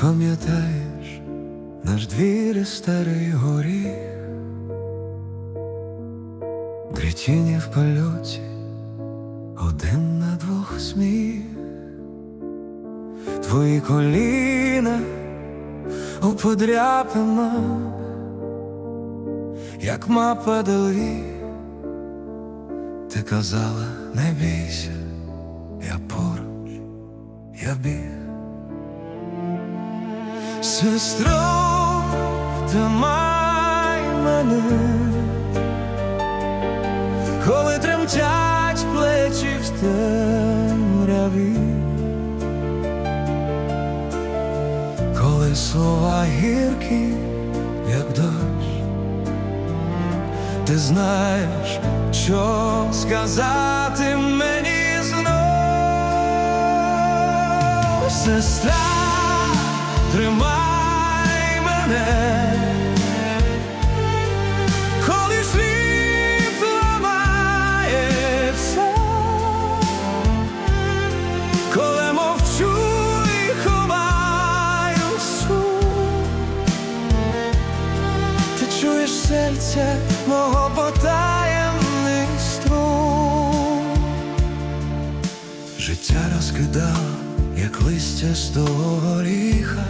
пам'ятаєш наш двір і старий горіх, три тіні в польоті, один на двох сміх, твої коліна у подряпинах, як мапа долі, ти казала, не бійся, я поруч, я біг. Сестро, тримай мене, коли тремтять плечі в темряві, коли слова гіркі, як дощ, ти знаєш, що сказати мені знов, сестра мене, коли світ ламає коли мовчу і ховаю сум, ти чуєш серце мого потаємний струм. Життя розкидало, як листя з того горіха.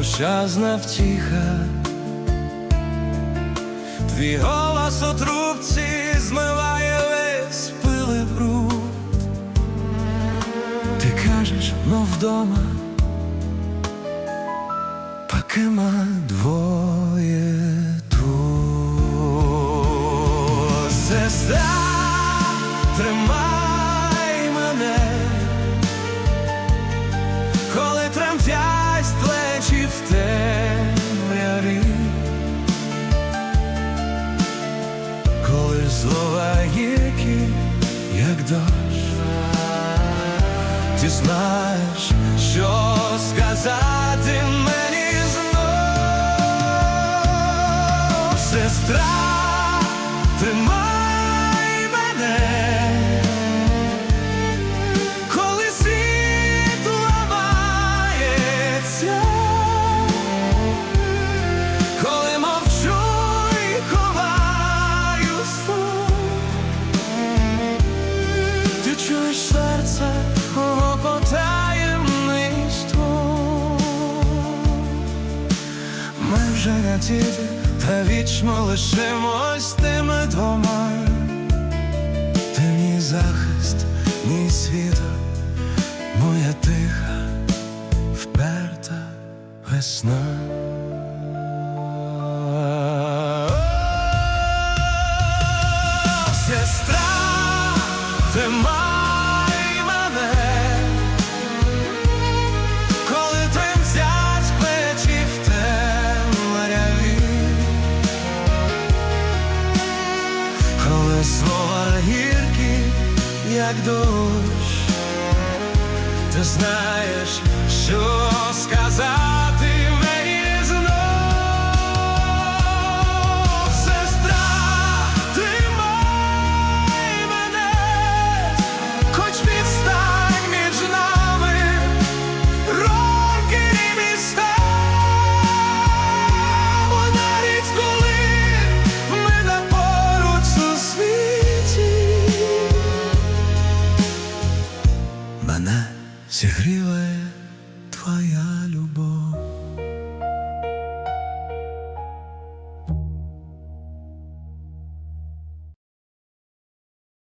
Мовчазна втіха. Твій голос у трубці змиває весь пили бруд. Ти кажеш, ну вдома, поки ми двоє тут. Сестра, дощ, ти знаєш, що сказати мені вже не діти, та вічно лишимось тими двома. Ти мій захист, мій світло, як дощ, ти знаєш, що твоя